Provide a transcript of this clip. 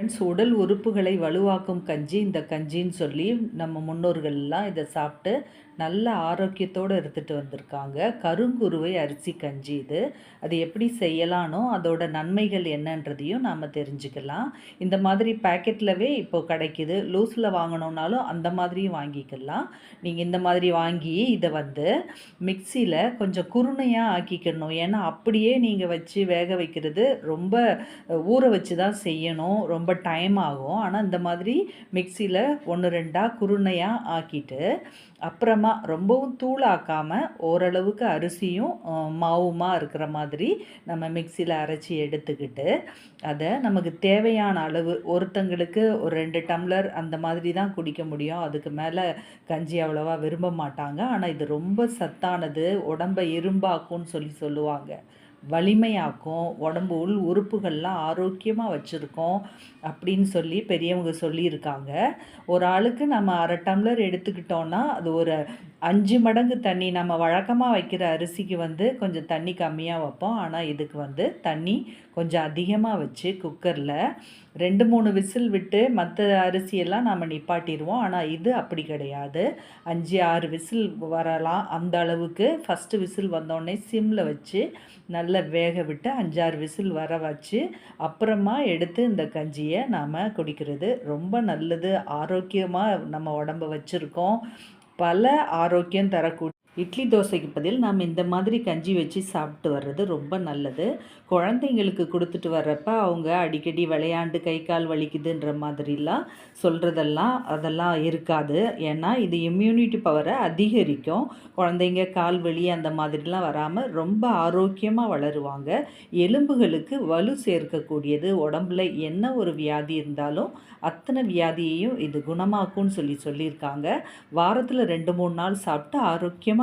Friends உடல் உறுப்புகளை வலுவாக்கும் கஞ்சி இந்த கஞ்சின்னு சொல்லி நம்ம முன்னோர்கள்லாம் இதை சாப்பிட்டு நல்ல ஆரோக்கியத்தோடு எடுத்துகிட்டு வந்திருக்காங்க. கருங்குருவை அரிசி கஞ்சி இது. அது எப்படி செய்யலானோ அதோட நன்மைகள் என்னன்றதையும் நாம் தெரிஞ்சுக்கலாம். இந்த மாதிரி பேக்கெட்லவே இப்போ கிடைக்குது. லூஸில் வாங்கணுன்னாலும் அந்த மாதிரியும் வாங்கிக்கலாம். நீங்கள் இந்த மாதிரி வாங்கி இதை வந்து மிக்சியில் கொஞ்சம் குருணையாக ஆக்கிக்கணும். ஏன்னா அப்படியே நீங்கள் வச்சு வேக வைக்கிறது ரொம்ப ஊற வச்சு தான் செய்யணும். ரொம்ப டைம் ஆகும். ஆனால் இந்த மாதிரி மிக்சியில் ஒன்று ரெண்டாக குருணையாக ஆக்கிட்டு அப்புறமா ரொம்பவும் தூளாக்காமல் ஓரளவுக்கு அரிசியும் மாவுமாக இருக்கிற மாதிரி நம்ம மிக்சியில் அரைச்சி எடுத்துக்கிட்டு அதை நமக்கு தேவையான அளவு ஒருத்தங்களுக்கு ஒரு ரெண்டு டம்ளர் அந்த மாதிரி தான் குடிக்க முடியும். அதுக்கு மேலே கஞ்சி அவ்வளோவா விரும்ப மாட்டாங்க. ஆனால் இது ரொம்ப சத்தானது உடம்பை இரும்பாக்கும்னு சொல்லி சொல்லுவாங்க. வலிமையாக்கும் உடம்பு உள் உறுப்புகள்லாம் ஆரோக்கியமாக வச்சுருக்கோம் அப்படின்னு சொல்லி பெரியவங்க சொல்லியிருக்காங்க. ஒரு ஆளுக்கு நம்ம அரை டம்ளர் எடுத்துக்கிட்டோன்னா அது ஒரு அஞ்சு மடங்கு தண்ணி நம்ம வழக்கமாக வைக்கிற அரிசிக்கு வந்து கொஞ்சம் தண்ணி கம்மியாக வைப்போம். ஆனால் இதுக்கு வந்து தண்ணி கொஞ்சம் அதிகமாக வச்சு குக்கரில் ரெண்டு மூணு விசில் விட்டு மற்ற அரிசியெல்லாம் நம்ம நிப்பாட்டிடுவோம். ஆனால் இது அப்படி கிடையாது. அஞ்சு ஆறு விசில் வரலாம். அந்த அளவுக்கு ஃபஸ்ட்டு விசில் வந்தோடனே சிம்மில் வச்சு நல்லா வேக விட்டு அஞ்சாறு விசில் வர வச்சு அப்புறமா எடுத்து இந்த கஞ்சியை நாம் குடிக்கிறது. ரொம்ப நல்லது. ஆரோக்கியமாக நம்ம உடம்ப வச்சுருக்கோம். பல ஆரோக்கியம் தரக்கூடிய இட்லி தோசைக்கு பதில் நாம் இந்த மாதிரி கஞ்சி வச்சு சாப்பிட்டு வர்றது ரொம்ப நல்லது. குழந்தைங்களுக்கு கொடுத்துட்டு வர்றப்ப அவங்க அடிக்கடி விளையாண்டு கை கால் வலிக்குதுன்ற மாதிரிலாம் சொல்கிறதெல்லாம் அதெல்லாம் இருக்காது. ஏன்னா இது இம்யூனிட்டி பவரை அதிகரிக்கும். குழந்தைங்க கால் வலி அந்த மாதிரிலாம் வராமல் ரொம்ப ஆரோக்கியமாக வளருவாங்க. எலும்புகளுக்கு வலு சேர்க்கக்கூடியது உடம்புல என்ன ஒரு வியாதி இருந்தாலும் அத்தனை வியாதியையும் இது குணமாக்கும்னு சொல்லி சொல்லியிருக்காங்க. வாரத்தில் ரெண்டு மூணு நாள் சாப்பிட்டு ஆரோக்கியமாக